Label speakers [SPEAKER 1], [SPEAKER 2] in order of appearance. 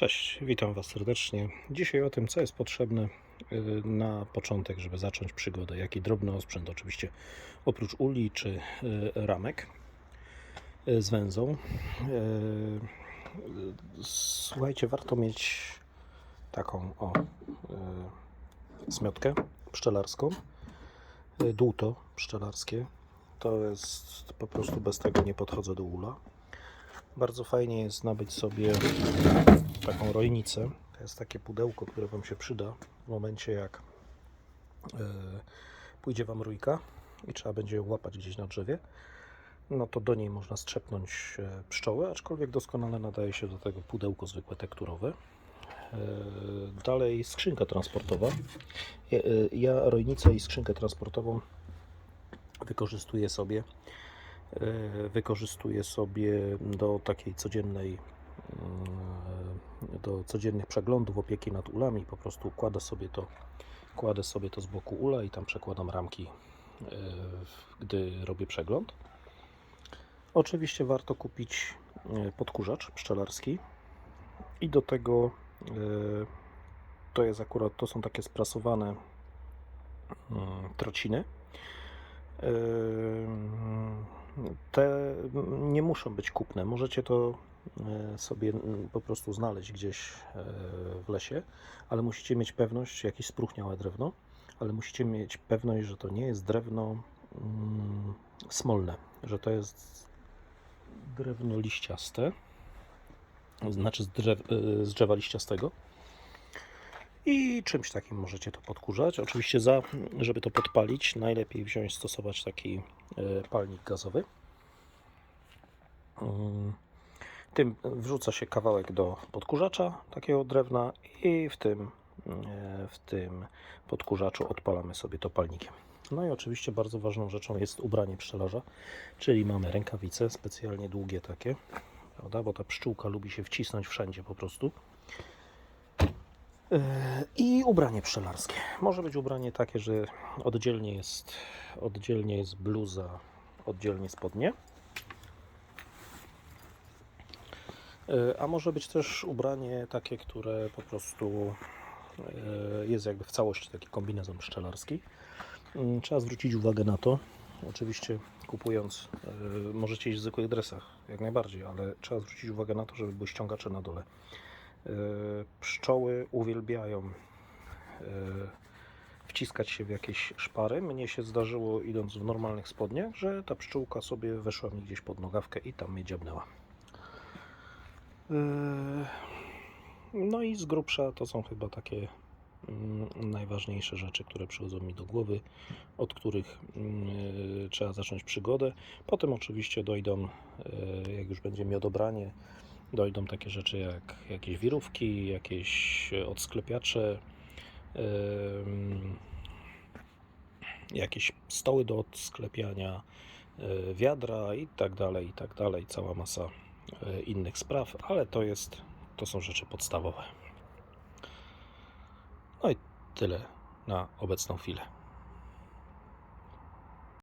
[SPEAKER 1] Cześć, witam Was serdecznie. Dzisiaj o tym, co jest potrzebne y, na początek, żeby zacząć przygodę. Jaki drobny osprzęt, oczywiście oprócz uli czy y, ramek y, z węzą. Słuchajcie, warto mieć taką o zmiotkę pszczelarską, dłuto pszczelarskie. To jest po prostu bez tego nie podchodzę do ula. Bardzo fajnie jest nabyć sobie taką rojnicę. To jest takie pudełko, które Wam się przyda w momencie, jak e, pójdzie Wam rójka i trzeba będzie ją łapać gdzieś na drzewie. No to do niej można strzepnąć e, pszczoły, aczkolwiek doskonale nadaje się do tego pudełko zwykłe tekturowe. E, Dalej skrzynka transportowa. Ja, e, ja rojnicę i skrzynkę transportową wykorzystuję sobie wykorzystuję sobie do takiej codziennej do codziennych przeglądów opieki nad ulami. Po prostu kładę sobie to kładę sobie to z boku ula i tam przekładam ramki e, gdy robię przegląd. Oczywiście warto kupić e, podkurzacz pszczelarski i do tego e, to jest akurat to są takie sprasowane mm, trociny. Te nie muszą być kupne. Możecie to e, sobie mm, po prostu znaleźć gdzieś e, w lesie, ale musicie mieć pewność, jakieś spróchniałe drewno, ale musicie mieć pewność, że to nie jest drewno mm, smolne, że to jest drewno liściaste, znaczy z, drzew, e, z drzewa liściastego. I czymś takim możecie to podkurzać. Oczywiście, za, żeby to podpalić, najlepiej wziąć, stosować taki e, palnik gazowy. Mm, Tym wrzuca się kawałek do podkurzacza takiego drewna i w tym, e, w tym podkurzaczu odpalamy sobie to palnikiem. No i oczywiście bardzo ważną rzeczą jest ubranie pszczelarza, czyli mamy rękawice specjalnie długie takie, prawda? bo ta pszczółka lubi się wcisnąć wszędzie po prostu. I ubranie pszczelarskie. Może być ubranie takie, że oddzielnie jest, oddzielnie jest bluza, oddzielnie spodnie. A może być też ubranie takie, które po prostu e, jest jakby w całości taki kombinezon pszczelarski. Mm, Trzeba zwrócić uwagę na to. Oczywiście kupując, e, możecie iść w zwykłych dresach, jak najbardziej, ale trzeba zwrócić uwagę na to, żeby były ściągacze na dole. E, Pszczoły uwielbiają e, wciskać się w jakieś szpary. Mnie się zdarzyło, idąc w normalnych spodniach, że ta pszczółka sobie weszła mi gdzieś pod nogawkę i tam mnie dziabnęła. E, No i z grubsza to są chyba takie mm, najważniejsze rzeczy, które przychodzą mi do głowy, od których mm, trzeba zacząć przygodę. Potem oczywiście dojdą, e, jak już będzie miodobranie, dojdą takie rzeczy jak jakieś wirówki, jakieś odsklepiacze, em, jakieś stoły do odsklepiania, wiadra i tak dalej, i tak dalej, cała masa innych spraw, ale to jest, to są rzeczy podstawowe. No i tyle na obecną chwilę.